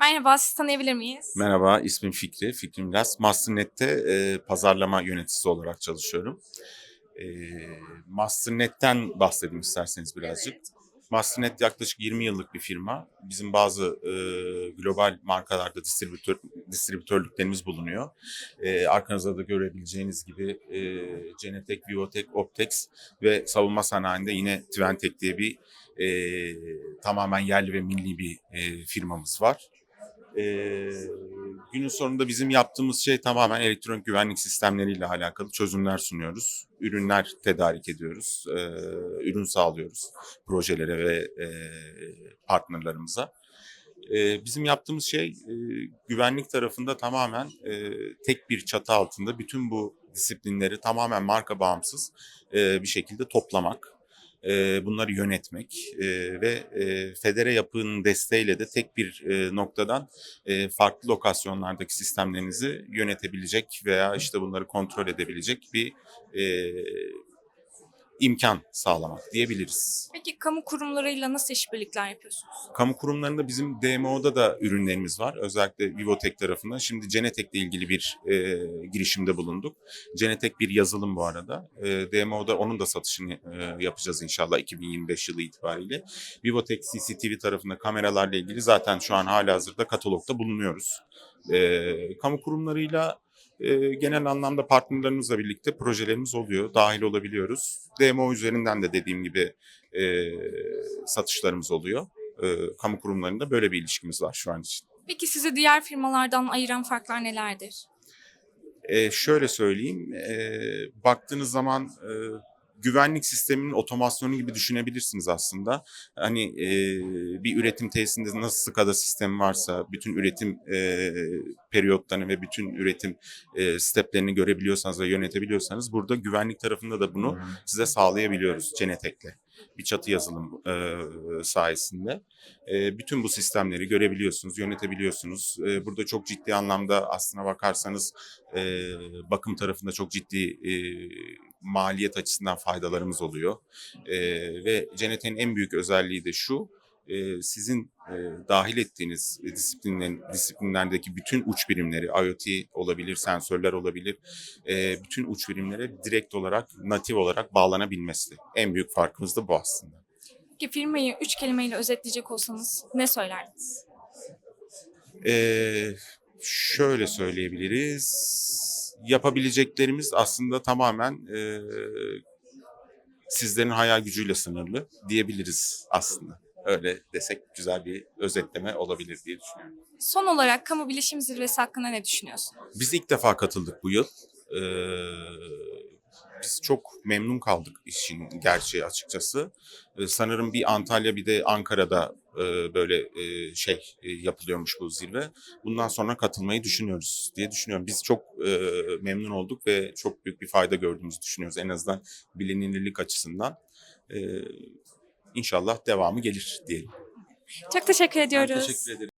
Merhaba, sizi tanıyabilir miyiz? Merhaba, ismim Fikri. Fikri Milas. Masternet'te e, pazarlama yöneticisi olarak çalışıyorum. E, Masternet'ten bahsedeyim isterseniz birazcık. Masternet yaklaşık 20 yıllık bir firma. Bizim bazı e, global markalarda distribütör, distribütörlüklerimiz bulunuyor. E, arkanızda da görebileceğiniz gibi e, Genetek, Vivotek, Optex ve savunma sanayinde yine Twentek diye bir e, tamamen yerli ve milli bir e, firmamız var. Ee, günün sonunda bizim yaptığımız şey tamamen elektronik güvenlik sistemleriyle alakalı çözümler sunuyoruz. Ürünler tedarik ediyoruz, ee, ürün sağlıyoruz projelere ve e, partnerlarımıza. Ee, bizim yaptığımız şey e, güvenlik tarafında tamamen e, tek bir çatı altında bütün bu disiplinleri tamamen marka bağımsız e, bir şekilde toplamak e, bunları yönetmek e, ve e, federe yapının desteğiyle de tek bir e, noktadan e, farklı lokasyonlardaki sistemlerinizi yönetebilecek veya işte bunları kontrol edebilecek bir e, imkan sağlamak diyebiliriz. Peki kamu kurumlarıyla nasıl işbirlikler yapıyorsunuz? Kamu kurumlarında bizim DMO'da da ürünlerimiz var. Özellikle Vivotek tarafından. Şimdi Genetek'le ilgili bir e, girişimde bulunduk. Genetek bir yazılım bu arada. E, DMO'da onun da satışını e, yapacağız inşallah 2025 yılı itibariyle. Vivotek CCTV tarafında kameralarla ilgili zaten şu an hala hazırda katalogda bulunuyoruz. E, kamu kurumlarıyla e, genel anlamda partnerlerimizle birlikte projelerimiz oluyor. Dahil olabiliyoruz. DMO üzerinden de dediğim gibi e, satışlarımız oluyor. E, kamu kurumlarında böyle bir ilişkimiz var şu an için. Peki sizi diğer firmalardan ayıran farklar nelerdir? E, şöyle söyleyeyim, e, baktığınız zaman e, güvenlik sisteminin otomasyonu gibi düşünebilirsiniz aslında. Hani e, bir üretim tesisinde nasıl SCADA sistemi varsa, bütün üretim e, periyotlarını ve bütün üretim e, steplerini görebiliyorsanız ve yönetebiliyorsanız burada güvenlik tarafında da bunu size sağlayabiliyoruz Genetek'le. Bir çatı yazılım e, sayesinde. E, bütün bu sistemleri görebiliyorsunuz, yönetebiliyorsunuz. E, burada çok ciddi anlamda aslına bakarsanız e, bakım tarafında çok ciddi e, maliyet açısından faydalarımız oluyor. E, ve Genetek'in en büyük özelliği de şu, e, sizin e, dahil ettiğiniz disiplinlerin, disiplinlerdeki bütün uç birimleri, IoT olabilir, sensörler olabilir, e, bütün uç birimlere direkt olarak, natif olarak bağlanabilmesi. En büyük farkımız da bu aslında. Peki firmayı üç kelimeyle özetleyecek olsanız ne söylerdiniz? Ee, şöyle söyleyebiliriz. Yapabileceklerimiz aslında tamamen e, sizlerin hayal gücüyle sınırlı diyebiliriz aslında. Öyle desek güzel bir özetleme olabilir diye düşünüyorum. Son olarak kamu bilişim zirvesi hakkında ne düşünüyorsun? Biz ilk defa katıldık bu yıl. Ee, biz çok memnun kaldık işin gerçeği açıkçası. Ee, sanırım bir Antalya bir de Ankara'da e, böyle e, şey e, yapılıyormuş bu zirve. Bundan sonra katılmayı düşünüyoruz diye düşünüyorum. Biz çok e, memnun olduk ve çok büyük bir fayda gördüğümüzü düşünüyoruz. En azından bilinirlik açısından. E, İnşallah devamı gelir diyelim. Çok teşekkür Ben ediyoruz. teşekkür ederim.